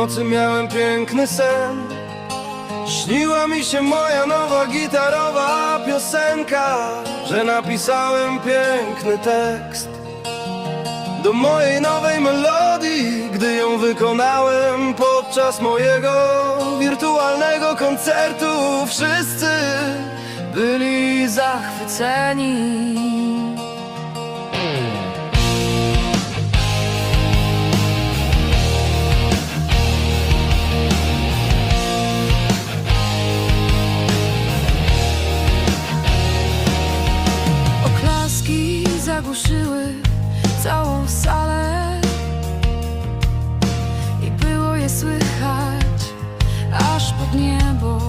nocy miałem piękny sen. Śniła mi się moja nowa gitarowa piosenka Że napisałem piękny tekst Do mojej nowej melodii Gdy ją wykonałem podczas mojego wirtualnego koncertu. Wszyscy byli zachwyceni zagłuszyły całą salę I było je słychać aż pod niebo.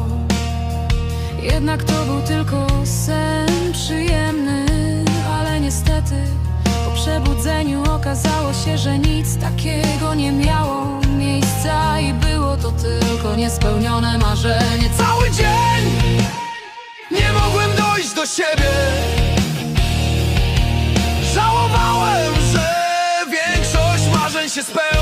Jednak to był tylko sen przyjemny Ale niestety po przebudzeniu okazało się, że nic takiego nie miało miejsca I było to tylko niespełnione marzenie. Cały dzień nie mogłem dojść do siebie Żałowałem, że